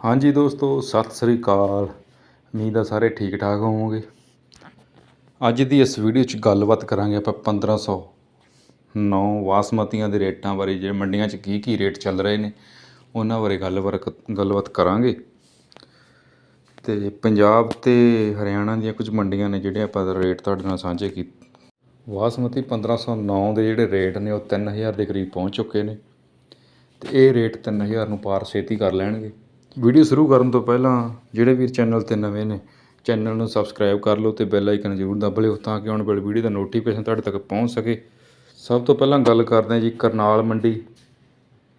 ਹਾਂਜੀ ਦੋਸਤੋ, ਸਤਿ ਸ੍ਰੀ ਅਕਾਲ। ਉਮੀਦ ਆ ਸਾਰੇ ਠੀਕ ਠਾਕ ਹੋਵੋਗੇ। ਅੱਜ ਦੀ ਇਸ ਵੀਡੀਓ 'ਚ ਗੱਲਬਾਤ ਕਰਾਂਗੇ ਆਪਾਂ 1509 ਬਾਸਮਤੀਆਂ ਦੇ ਰੇਟਾਂ ਬਾਰੇ, ਜਿਹੜੇ ਮੰਡੀਆਂ 'ਚ ਕੀ ਕੀ ਰੇਟ ਚੱਲ ਰਹੇ ਨੇ, ਉਹਨਾਂ ਬਾਰੇ ਗੱਲਬਾਤ ਗੱਲਬਾਤ ਕਰਾਂਗੇ। ਤੇ ਪੰਜਾਬ ਤੇ ਹਰਿਆਣਾ ਦੀਆਂ ਕੁਝ ਮੰਡੀਆਂ ਨੇ ਜਿਹੜੇ ਆਪਾਂ ਰੇਟ ਤੁਹਾਡੇ ਨਾਲ ਸਾਂਝੇ ਕੀਤੇ ਬਾਸਮਤੀ 1509 ਦੇ ਜਿਹੜੇ ਰੇਟ ਨੇ, ਉਹ 3000 ਦੇ ਕਰੀਬ ਪਹੁੰਚ ਚੁੱਕੇ ਨੇ। ਤੇ ਇਹ ਰੇਟ 3000 ਨੂੰ ਪਾਰ ਛੇਤੀ ਕਰ ਲੈਣਗੇ। ਵੀਡੀਓ ਸ਼ੁਰੂ ਕਰਨ ਤੋਂ ਪਹਿਲਾਂ ਜਿਹੜੇ ਵੀਰ ਚੈਨਲ ਤੇ ਨਵੇਂ ਨੇ, ਚੈਨਲ ਨੂੰ ਸਬਸਕ੍ਰਾਈਬ ਕਰ ਲਓ ਅਤੇ ਬੈਲ ਆਈਕਨ ਜ਼ਰੂਰ ਦੱਬ ਲਿਓ ਤਾਂ ਕਿ ਆਉਣ ਵਾਲੀ ਵੀਡੀਓ ਦਾ ਨੋਟੀਫਿਕੇਸ਼ਨ ਤੁਹਾਡੇ ਤੱਕ ਪਹੁੰਚ ਸਕੇ। ਸਭ ਤੋਂ ਪਹਿਲਾਂ ਗੱਲ ਕਰਦੇ ਹਾਂ ਜੀ ਕਰਨਾਲ ਮੰਡੀ।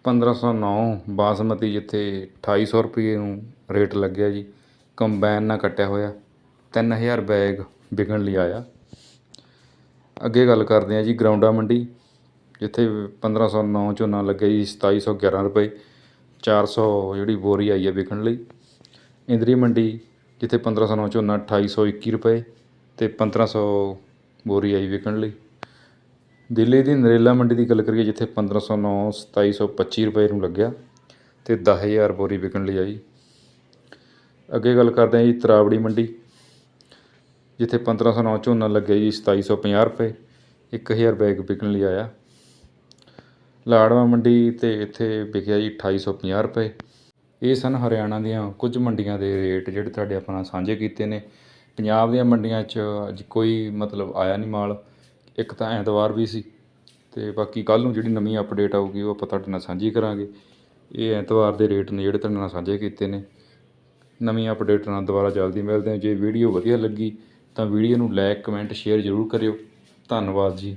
1509 ਬਾਸਮਤੀ ਜਿੱਥੇ 2800 ਰੁਪਏ ਨੂੰ ਰੇਟ ਲੱਗਿਆ ਜੀ। ਕੰਬਾਈਨ ਨਾਲ ਕੱਟਿਆ ਹੋਇਆ 3000 ਬੈਗ ਵਿਕਣ ਲਈ ਆਇਆ। ਅੱਗੇ ਗੱਲ ਕਰਦੇ ਹਾਂ ਜੀ ਗਰਾਉਂਡਾ ਮੰਡੀ, ਜਿੱਥੇ 1509 ਝੋਨਾ ਲੱਗਿਆ ਜੀ 2711 ਰੁਪਏ। ਚਾਰ ਸੌ ਜਿਹੜੀ ਬੋਰੀ ਆਈ ਹੈ ਵਿਕਣ ਲਈ। ਇੰਦਰੀ ਮੰਡੀ, ਜਿੱਥੇ 1509 ਝੋਨਾ 2821 ਰੁਪਏ ਅਤੇ ਪੰਦਰਾਂ ਸੌ ਬੋਰੀ ਆਈ ਵਿਕਣ ਲਈ। ਦਿੱਲੀ ਦੀ ਨਰੇਲਾ ਮੰਡੀ ਦੀ ਗੱਲ ਕਰੀਏ, ਜਿੱਥੇ 1509 2725 ਰੁਪਏ ਨੂੰ ਲੱਗਿਆ ਅਤੇ ਦਸ ਹਜ਼ਾਰ ਬੋਰੀ ਵਿਕਣ ਲਈ ਆਈ। ਅੱਗੇ ਗੱਲ ਕਰਦੇ ਹਾਂ ਜੀ ਤਰਾਵੜੀ ਮੰਡੀ, ਜਿੱਥੇ 1509 ਝੋਨਾ ਲੱਗਿਆ ਜੀ 2750 ਰੁਪਏ 1000 ਬੈਗ ਵਿਕਣ ਲਈ ਆਇਆ। ਲਾੜਵਾ ਮੰਡੀ ਤੇ ਇੱਥੇ ਵਿਕਿਆ ਜੀ 2850 ਰੁਪਏ। ਇਹ ਸਨ ਹਰਿਆਣਾ ਦੀਆਂ ਕੁਝ ਮੰਡੀਆਂ ਦੇ ਰੇਟ ਜਿਹੜੇ ਤੁਹਾਡੇ ਆਪਾਂ ਨਾਲ ਸਾਂਝੇ ਕੀਤੇ ਨੇ। ਪੰਜਾਬ ਦੀਆਂ ਮੰਡੀਆਂ 'ਚ ਅੱਜ ਕੋਈ ਮਤਲਬ ਆਇਆ ਨਹੀਂ ਮਾਲ। ਇੱਕ ਤਾਂ ਐਤਵਾਰ ਵੀ ਸੀ ਤੇ ਬਾਕੀ ਕੱਲ ਨੂੰ ਜਿਹੜੀ ਨਵੀਂ ਅਪਡੇਟ ਆਊਗੀ ਉਹ ਆਪਾਂ ਤੁਹਾਡੇ ਨਾਲ ਸਾਂਝੀ ਕਰਾਂਗੇ। ਇਹ ਐਤਵਾਰ ਦੇ ਰੇਟ ਨੇ ਜਿਹੜੇ ਤੁਹਾਡੇ ਨਾਲ ਸਾਂਝੇ ਕੀਤੇ ਨੇ। ਨਵੀਂ ਅਪਡੇਟ ਨਾਲ ਦੁਬਾਰਾ ਜਲਦੀ ਮਿਲਦੇ ਹਾਂ। ਜੇ ਵੀਡੀਓ ਵਧੀਆ ਲੱਗੀ ਤਾਂ ਵੀਡੀਓ ਨੂੰ ਲਾਈਕ ਕਮੈਂਟ ਸ਼ੇਅਰ ਜ਼ਰੂਰ ਕਰਿਓ। ਧੰਨਵਾਦ ਜੀ।